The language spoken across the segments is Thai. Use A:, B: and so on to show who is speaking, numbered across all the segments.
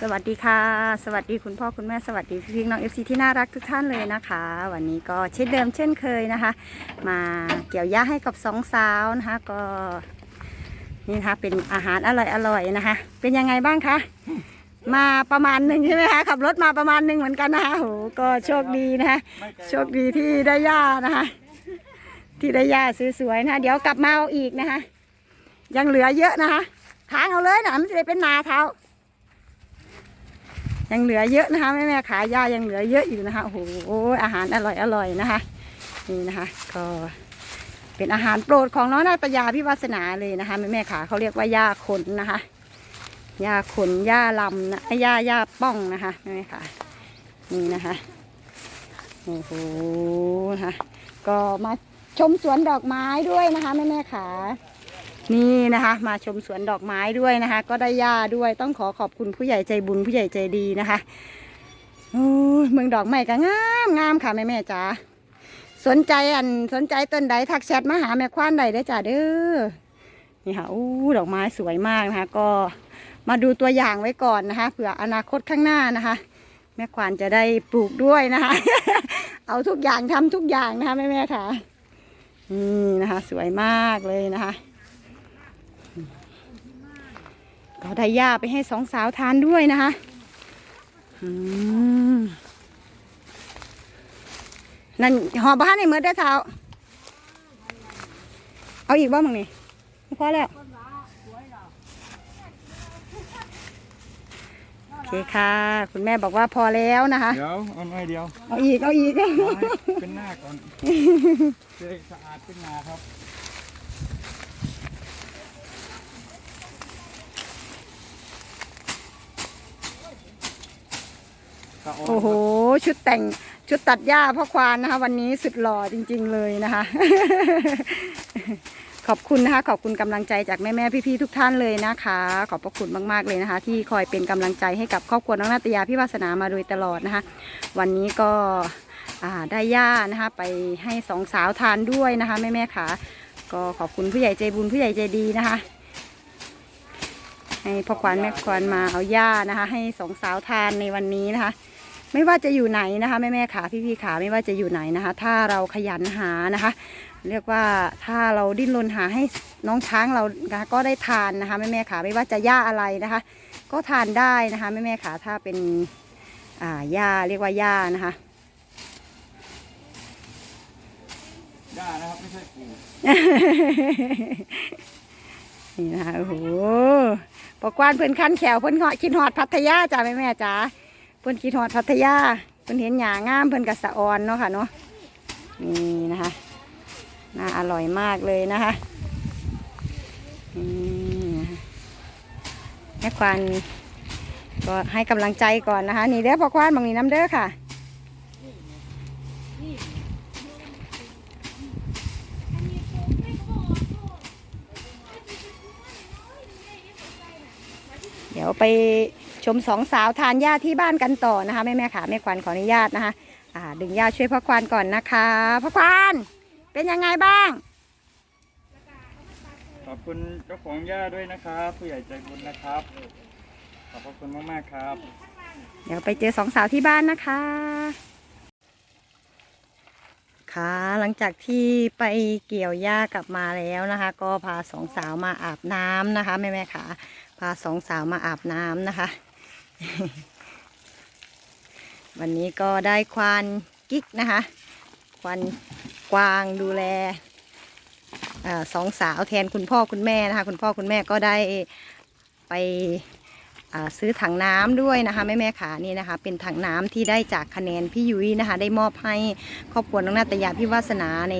A: สวัสดีค่ะ สวัสดีคุณพ่อคุณแม่สวัสดีพี่ๆน้องเอฟซีที่น่ารักทุกท่านเลยนะคะ วันนี้ก็เช่นเดิมเช่นเคยนะคะ มาเกี่ยวหญ้าให้กับสองสาวนะคะก็นี่นะคะเป็นอาหารอร่อยๆนะคะ เป็นยังไงบ้างคะมาประมาณหนึ่งใช่ไหมคะขับรถมาประมาณหนึ่งเหมือนกันนะคะโหก็โชคดีนะคะโชคดีที่ได้หญ้านะคะ ที่ได้หญ้าสวยๆนะคะเดี๋ยวกลับมาเอาอีกนะคะ ยังเหลือเยอะนะคะ ทางเอาเลยนะมันจะได้เป็นนาเท้ายังเหลือเยอะนะคะแม่แม่ขายหญ้ายังเหลือเยอะอยู่นะคะโอ้โหอาหารอร่อยอร่อยนะคะนี่นะคะก็เป็นอาหารโปรดของน้องนาตยาพิวาสนาเลยนะคะแม่แม่ขาเขาเรียกว่าหญ้าขนนะคะหญ้าขนหญ้าลำนะหญ้าหญ้าป้องนะคะแม่แม่ขานี่นะคะโอ้โหนะคะก็มาชมสวนดอกไม้ด้วยนะคะแม่แม่ขา นี่นะคะ มาชมสวนดอกไม้ด้วยนะคะ ก็ได้หญ้าด้วยต้องขอขอบคุณผู้ใหญ่ใจบุญผู้ใหญ่ใจดีนะคะเมืองดอกไม้ก็งามงามค่ะแม่แม่จ๋าสนใจอันสนใจต้นใดทักแชทมาหาแม่ควานใดได้จ้าเด้อนี่ค่ะอู้ดอกไม้สวยมากนะคะ ก็มาดูตัวอย่างไว้ก่อนนะคะเผื่ออนาคตข้างหน้านะคะ แม่ควานจะได้ปลูกด้วยนะคะ เอาทุกอย่างทำทุกอย่างนะคะแม่แม่ค่ะนี่นะคะ สวยมากเลยนะคะ ก็ได้หญ้าไปให้สองสาวทานด้วยนะคะอืมนั่นหอบ้านในเมื่อได้อเท้า เอาอีกบ้างมั้งนี่พอแล้ว โอเคค่ะ คุณแม่บอกว่าพอแล้วนะคะ
B: เดี๋ยวเอาหน่อยเดียว
A: เอาอีก เอาอีก
B: เอาให้เป็นหน้าก่อนจะได้สะอาดขึ้นมาครับ กระน
A: โอ้โห ชุดแต่งชุดตัดหญ้าพ่อควานนะคะ วันนี้สุดหล่อจริง ๆเลยนะคะ ขอบคุณนะคะ ขอบคุณกำลังใจจากแม่ๆพี่ๆทุกท่านเลยนะคะ ขอบพระคุณมากๆเลยนะคะ ที่คอยเป็นกำลังใจให้กับครอบครัวน้องนาตยาพี่วาสนามาโดยตลอดนะคะ วันนี้ก็อ่าได้หญ้านะคะไปให้สองสาวทานด้วยนะคะแม่ๆค่ะก็ขอบคุณผู้ใหญ่ใจบุญผู้ใหญ่ใจดีนะคะให้พ่อควานแม่ควานมาเอาหญ้านะคะ ให้สองสาวทานในวันนี้นะคะ ไม่ว่าจะอยู่ไหนนะคะแม่แม่ๆขาพี่พี่ๆขาไม่ว่าจะอยู่ไหนนะคะ ถ้าเราขยันหานะคะ เรียกว่าถ้าเราดิ้นรนหาให้น้องช้างเรานะคะก็ได้ทานนะคะแม่แม่ๆขาไม่ว่าจะหญ้าอะไรนะคะ ก็ทานได้นะคะแม่แม่ๆขาถ้าเป็นอ่าหญ้าเรียกว่าหญ้านะคะ
B: ได้นะครับไม่ใช่ปู
A: นี่นะคะโอ้โหปกวานเพิ่นคันแขวเพิ่นเหาะคิดฮอดพัทยาจ้าแม่แม่ๆจ๋า เพิ่นคิดฮอดพัทยาเพิ่นเห็นหญ้างามเพิ่นกับสะออนเนาะค่ะเนาะนี่นะคะน่าอร่อยมากเลยนะคะนี่นะคะแม่ควานก็ให้กำลังใจก่อนนะคะ นี่เด้อพ่อควานบางนี้น้ำเด้อค่ะเดี๋ยวไป ชมสองสาวทานหญ้าที่บ้านกันต่อนะคะแม่แม่ขาแม่ควานขออนุญาตนะคะอ่าดึงหญ้าช่วยพ่อควานก่อนนะคะพ่อควานเป็นยังไงบ้าง
B: ขอบคุณเจ้าของหญ้าด้วยนะครับ ผู้ใหญ่ใจบุญนะครับ ขอบพระคุณมากๆครับ
A: เดี๋ยวไปเจอสองสาวที่บ้านนะคะ ค่ะหลังจากที่ไปเกี่ยวหญ้ากลับมาแล้วนะคะ ก็พาสองสาวมาอาบน้ำนะคะแม่แม่ขาพาสองสาวมาอาบน้ำนะคะ วันนี้ก็ได้ควานกิ๊กนะคะ ควานกวางดูแลอสองสาวแทนคุณพ่อคุณแม่นะคะ คุณพ่อคุณแม่ก็ได้ไปซื้อถังน้ำด้วยนะคะแม่แม่ขานี่นะคะ เป็นถังน้ำที่ได้จากคะแนนพี่ยุ้ยนะคะ ได้มอบให้ครอบครัวน้องนาตยาพี่วาสนาใน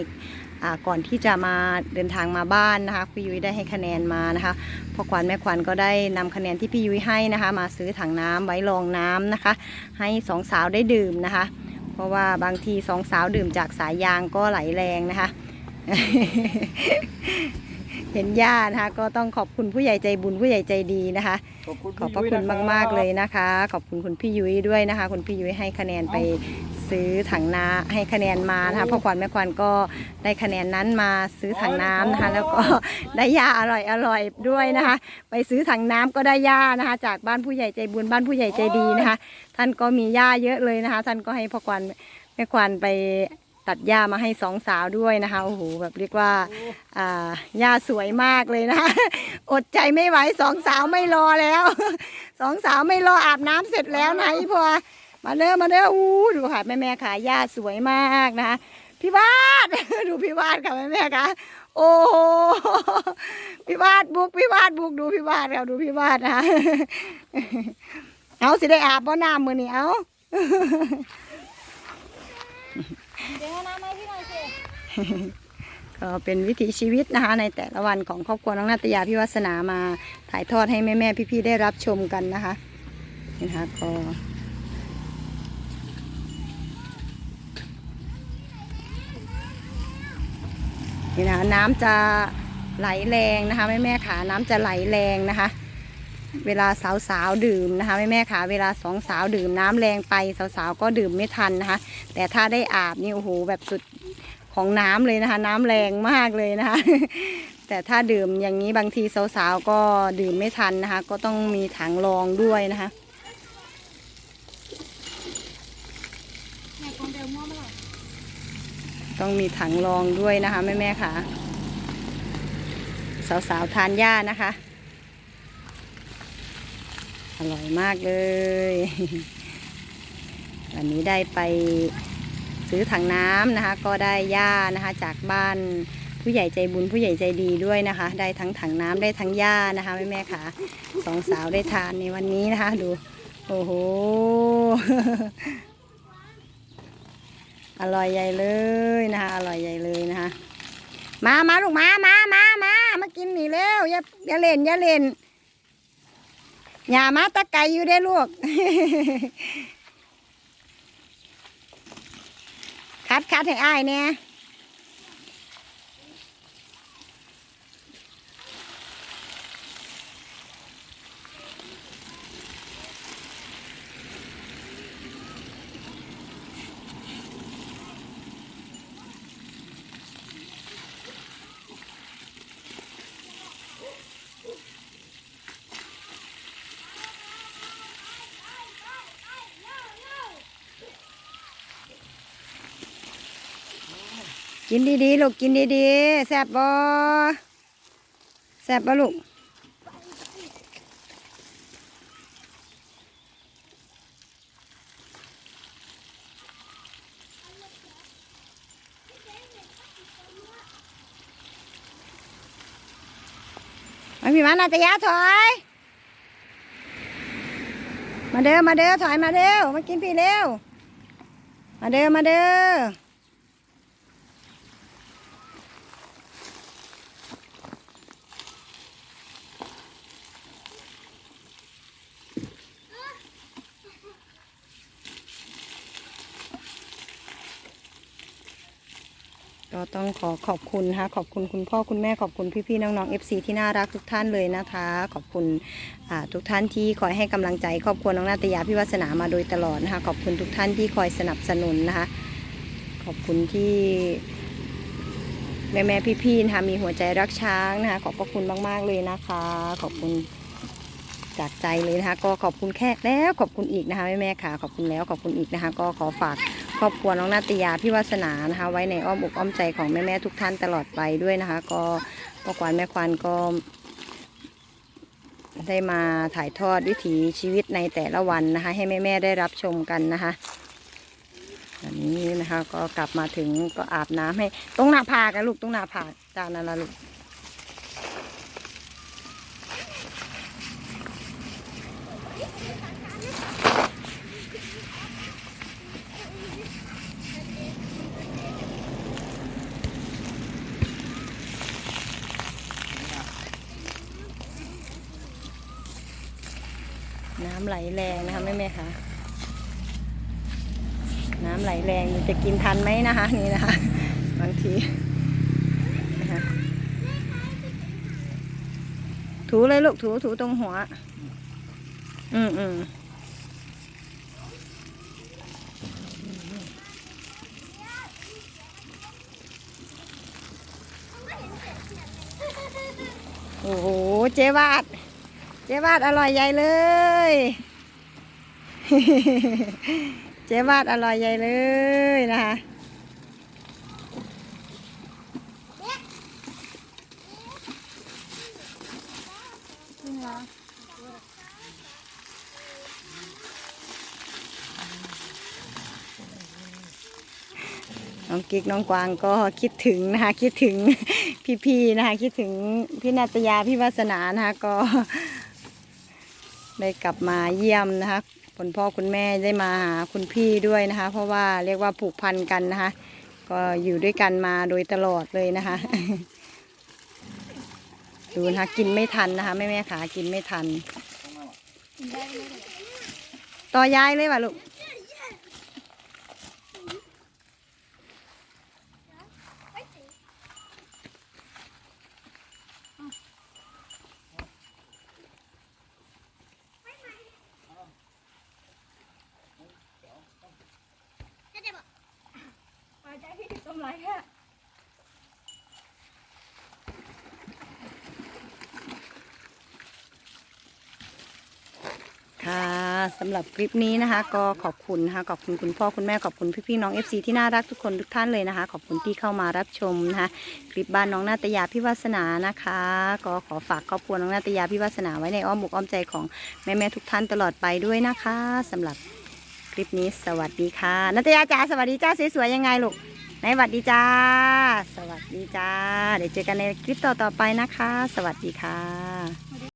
A: ก่อนที่จะมาเดินทางมาบ้านนะคะพี่ยุ้ยได้ให้คะแนนมานะคะพ่อขวัญแม่ขวัญก็ได้นำคะแนนที่พี่ยุ้ยให้นะคะ มาซื้อถังน้ำไว้รองน้ำนะคะ ให้สองสาวได้ดื่มนะคะ เพราะว่าบางทีสองสาวดื่มจากสายยางก็ไหลแรงนะคะกเห็นย่านะคะก็ต้องขอบคุณผู้ใหญ่ใจบุญผู้ใหญ่ใจดีนะคะ
B: ขอบคุณ
A: ขอบพระ
B: พี่
A: คุ
B: ยุ้
A: ณ
B: ยนะรับ
A: มากๆเลยนะคะ ขอบคุณคุณพี่ยุ้ยด้วยนะคะ คุณพี่ยุ้ยให้คะแนนไป ซื้อถังน้ำให้คะแนนมานะคะพ่อขวัญแม่ขวัญก็ได้คะแนนนั้นมาซื้อถังน้ำนะคะ แล้วก็ได้ยาอร่อยอร่อยด้วยนะคะ ไปซื้อถังน้ำก็ได้ยานะคะ จากบ้านผู้ใหญ่ใจบุญบ้านผู้ใหญ่ใจดีนะคะ ท่านก็มีหญ้าเยอะเลยนะคะ ท่านก็ให้พ่อขวัญแม่ขวัญไปตัดหญ้ามาให้สองสาวด้วยนะคะโอ้โหแบบเรียกว่าอ่าหญ้าสวยมากเลยนะคะอดใจไม่ไหวสองสาวไม่รอแล้ว สองสาวไม่รออาบน้ำเสร็จแล้วนะอีพอ มาเด้อมาเด้ออู้ดูค่ะแม่แม่ค่ะหญ้าสวยมากนะคะพี่วาดดูพี่วาดค่ะแม่แม่ค่ะโอ้พี่วาดบุกพี่วาดบุกดูพี่วาดค่ะดูพี่วาดนะคะเอาสิได้อาบบ่น้ำมือนี่เอา
C: เดี๋ยวน้ำมาพี่หน่อยสิ
A: ก็เป็นวิถีชีวิตนะคะในแต่ละวันของครอบครัวน้องนาตยาพิวัสนามาถ่ายทอดให้แม่แม่ๆพี่ๆได้รับชมกันนะคะนี่นะคะก็ นี่นะคะน้ำจะไหลแรงนะคะแม่แม่ขาน้ำจะไหลแรงนะคะ เวลาสาวๆดื่มนะคะแม่แม่ขาเวลาสองสาวดื่มน้ำแรงไปสาวๆก็ดื่มไม่ทันนะคะ แต่ถ้าได้อาบนี่โอ้โหแบบสุดของน้ำเลยนะคะ น้ำแรงมากเลยนะคะ แต่ถ้าดื่มอย่างนี้บางทีสาวๆก็ดื่มไม่ทันนะคะ ก็ต้องมีถังรองด้วยนะคะ
C: แม่ของเบลม่วงมาหน่อย
A: ต้องมีถังรองด้วยนะคะแม่ๆค่ะ สาวๆทานหญ้านะคะ อร่อยมากเลย วันนี้ได้ไปซื้อถังน้ำนะคะ ก็ได้หญ้านะคะ จากบ้านผู้ใหญ่ใจบุญผู้ใหญ่ใจดีด้วยนะคะ ได้ทั้งถังน้ำได้ทั้งหญ้านะคะแม่แม่ค่ะสองสาวได้ทานในวันนี้นะคะ ดู โอ้โห อร่อยใหญ่เลยนะคะ อร่อยใหญ่เลยนะคะ มามาลูกมามามามามากินหนีเร็วอย่าอย่าเล่นอย่าเล่นอย่ามาตะไกอยู่ได้ลูก คัดคัดให้อ้ายเนี่ย กินดีๆ ลูกกินดีๆ แซ่บบ่แซ่บบ่ลูก มาพี่มานาตยาถอย มาเด้อ มาเด้อ ถอยมาเร็วมากินพี่เร็ว มาเด้อ มาเด้อ ก็ต้องขอขอบคุณนะคะขอบคุณคุณพ่อคุณแม่ขอบคุณพี่ๆน้องๆ FC ที่น่ารักทุกท่านเลยนะคะ ขอบคุณทุกท่านที่คอยให้กำลังใจครอบครัวน้องนาตยาพิวัสนามาโดยตลอดนะคะขอบคุณทุกท่านที่คอยสนับสนุนนะคะ ขอบคุณที่แม่แม่ๆพี่ๆนะคะมีหัวใจรักช้างนะคะขอบพระคุณมากๆเลยนะคะ ขอบคุณ จากใจเลยนะคะ ก็ขอบคุณแค่แล้วขอบคุณอีกนะคะแม่แม่ๆค่ะขอบคุณแล้วขอบคุณอีกนะคะ ก็ขอฝากครอบครัวน้องนาตยาพี่วาสนานะคะ ไว้ในอ้อมอกอ้อมใจของแม่ๆทุกท่านตลอดไปด้วยนะคะ ก็พ่อควานแม่ควานก็ได้มาถ่ายทอดวิถีชีวิตในแต่ละวันนะคะ ให้แม่ๆได้รับชมกันนะคะวันนี้นะคะก็กลับมาถึงก็อาบน้ำให้ตรงหน้าผากนะลูกตรงหน้าผากจานนั้นละลูก น้ำไหลแรงนะคะแม่ๆค่คะน้ำไหลแรงจะกินทันไหมนะคะ นี่นะคะ บางทีนะคะถูเลยลูกถูถูตรงหัว อืมอืมโอ้โห เจ๊วาด เจ๊วาดอร่อยใหญ่เลย เจ๊วาดอร่อยใหญ่เลยนะคะ
C: จริงเหรอ
A: น้องกิ๊กน้องกวางก็คิดถึงนะคะคิดถึงพี่ๆนะคะคิดถึงพี่นาตยาพี่วาสนานะคะก็ ได้กลับมาเยี่ยมนะคะคุณพ่อคุณแม่ได้มาหาคุณพี่ด้วยนะคะ เพราะว่าเรียกว่าผูกพันกันนะคะ ก็อยู่ด้วยกันมาโดยตลอดเลยนะคะดูนะคะกินไม่ทันนะคะแม่แม่ขากินไม่ทัน ต่อยายเลยว่ะลูก
C: ปลาใจพี่ต้มไรแค่
A: ค่ะสำหรับคลิปนี้นะคะ ก็ขอบคุณนะคะขอบคุณคุณพ่อคุณแม่ขอบคุณพี่ๆน้อง FC ที่น่ารักทุกคนทุกท่านเลยนะคะ ขอบคุณที่เข้ามารับชมนะคะคลิปบ้านน้องนาตยาพิวาสนานะคะ ก็ขอฝากครอบครัวน้องนาตยาพิวาสนาไว้ในอ้อมอกอ้อมใจของแม่ๆทุกท่านตลอดไปด้วยนะคะสำหรับคลิปนี้สวัสดีค่ะนาตยาจ๋าสวัสดีจ้าสวยๆยังไงลูกไหนสวัสดีจ้า สวัสดีจ้า เดี๋ยวเจอกันในคลิปต่อๆไปนะคะ สวัสดีค่ะ